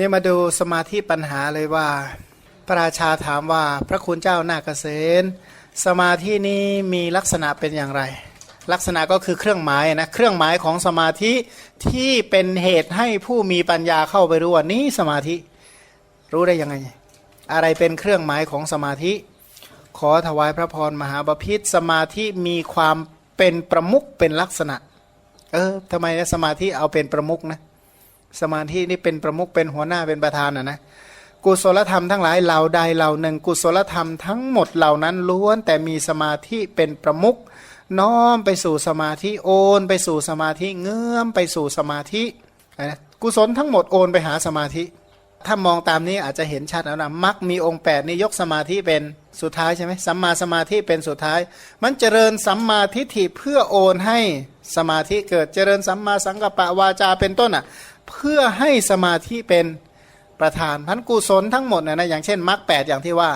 นี่มาดูสมาธิปัญหาเลยว่า พระราชาถามว่าพระคุณเจ้านาคเกษนสมาธินี้มีลักษณะเป็นอย่างไร ลักษณะก็คือเครื่องหมายนะเครื่องหมายของสมาธิที่เป็นเหตุให้ผู้มีปัญญาเข้าไปรู้ว่านี้สมาธิรู้ได้ยังไง อะไรเป็นเครื่องหมายของสมาธิ ขอถวายพระพรมหาบพิษสมาธิมีความเป็นประมุขเป็นลักษณะ เออทำไมนะสมาธิเอาเป็นประมุขนะ สมาธินี่เป็นประมุขเป็นหัวหน้าเป็นประธานนะนะกุศลธรรมทั้งหลายเหล่าใดเหล่าหนึ่ง กุศลธรรมทั้งหมดเหล่านั้นล้วนแต่มีสมาธิเป็นประมุขน้อมไปสู่สมาธิโอนไปสู่สมาธิเงื่อมไปสู่สมาธินะกุศลทั้งหมดโอนไปหาสมาธิ ถ้ามองตามนี้อาจจะเห็นชัดแล้วนะมักมีองค์8นี่ยกสมาธิเป็นสุดท้ายใช่ไหมสัมมาสมาธิเป็นสุดท้าย มันเจริญสัมมาทิฏฐิเพื่อโอนให้สมาธิเกิดเจริญสัมมาสังกัปปะวาจาเป็นต้นอะ เพื่อให้สมาธิเป็นประธานพันกุศลทั้งหมดนะนะอย่างเช่นมรรคแอย่างที่ว่า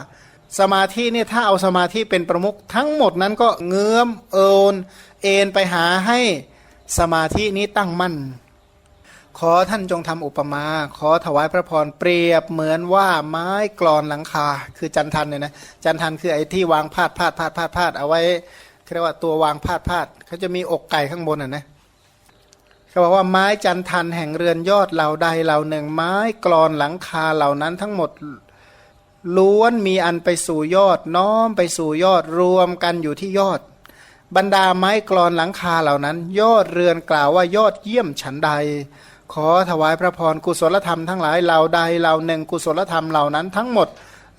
สมาธิเนี่ยถ้าเอาสมาธิเป็นประมุขทั้งหมดนั้นก็เงื้อมเอินเอ็นไปหาให้สมาธินี้ตั้งมั่น ขอท่านจงทำอุปมา ขอถวายพระพรเปรียบเหมือนว่าไม้กรอนหลังคา คือจันทันเนี่ยนะจันทันคือไอ้ที่วางพาดพาดพาดพาดพาดเอาไว้เรียกว่าตัววางพาดพาดเขาจะมีอกไก่ข้างบนอะนะ เขาบอกว่าไม้จันทันแห่งเรือนยอดเหล่าใดเหล่าหนึ่ง ไม้กรอนหลังคาเหล่านั้นทั้งหมดล้วนมีอันไปสู่ยอด น้อมไปสู่ยอดรวมกันอยู่ที่ยอด บรรดาไม้กรอนหลังคาเหล่านั้น ยอดเรือนกล่าวว่ายอดเยี่ยมฉันใด ขอถวายพระพรกุศลธรรมทั้งหลายเหล่าใดเหล่าหนึ่งกุศลธรรมเหล่านั้นทั้งหมด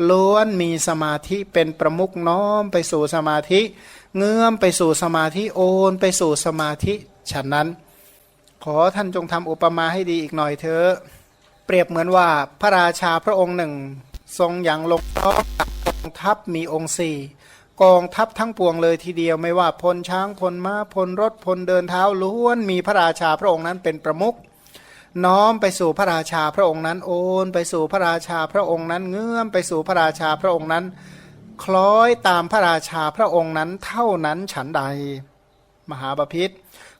ล้วนมีสมาธิเป็นประมุขน้อมไปสู่สมาธิ เงื่อมไปสู่สมาธิโอนไปสู่สมาธิฉะนั้น ขอท่านจงทำอุปมาให้ดีอีกหน่อยเถอะเปรียบเหมือนว่าพระราชาพระองค์หนึ่ง ทรงอย่างลงท้องกับกองทัพมีองค์สี่กองทัพทั้งปวงเลยทีเดียวไม่ว่าพลช้างพลม้าพลรถพลเดินเท้าล้วนมีพระราชาพระองค์นั้นเป็นประมุขน้อมไปสู่พระราชาพระองค์นั้นโอนไปสู่พระราชาพระองค์นั้นเงื่อมไปสู่พระราชาพระองค์นั้น คล้อยตามพระราชาพระองค์นั้นเท่านั้นฉันใด มหาบพิษ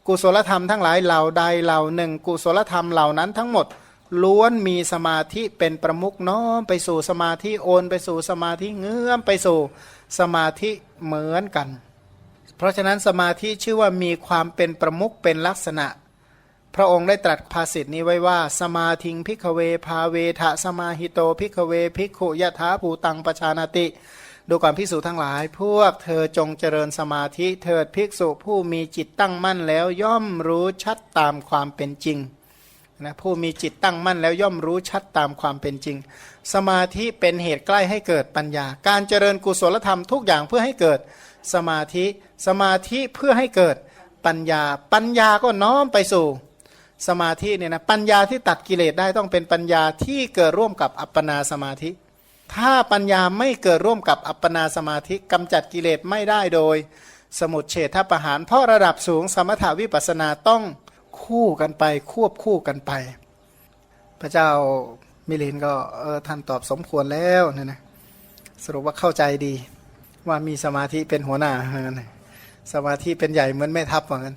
กุศลธรรมทั้งหลายเหล่าใดเหล่าหนึ่ง กุศลธรรมเหล่านั้นทั้งหมดล้วนมีสมาธิเป็นประมุขน้อมไปสู่สมาธิโอนไปสู่สมาธิเงื่อมไปสู่สมาธิเหมือนกัน เพราะฉะนั้นสมาธิชื่อว่ามีความเป็นประมุขเป็นลักษณะ พระองค์ได้ตรัสภาษิตนี้ไว้ว่า สมาธิงพิกเวพาเวทะสมาหิโตพิกเวพิกขุยะถาภูตังปชานาติ ดูก่อนภิกษุทั้งหลาย พวกเธอจงเจริญสมาธิเถิดภิกษุผู้มีจิตตั้งมั่นแล้วย่อมรู้ชัดตามความเป็นจริงนะผู้มีจิตตั้งมั่นแล้วย่อมรู้ชัดตามความเป็นจริง สมาธิเป็นเหตุใกล้ให้เกิดปัญญา การเจริญกุศลธรรมทุกอย่างเพื่อให้เกิดสมาธิ สมาธิเพื่อให้เกิดปัญญา ปัญญาก็น้อมไปสู่สมาธิเนี่ยนะปัญญาที่ตัดกิเลสได้ต้องเป็นปัญญาที่เกิดร่วมกับอัปปนาสมาธิ ถ้าปัญญาไม่เกิดร่วมกับอัปปนาสมาธิกำจัดกิเลสไม่ได้โดย สมุดเฉทประหาร เพราะระดับสูงสมถาวิปัสนาต้องคู่กันไปควบคู่กันไป พระเจ้ามิลินก็เออท่านตอบสมควรแล้วเนี่ยนะสรุปว่าเข้าใจดีว่ามีสมาธิเป็นหัวหน้าว่างั้นสมาธิเป็นใหญ่เหมือนแม่ทัพว่างั้น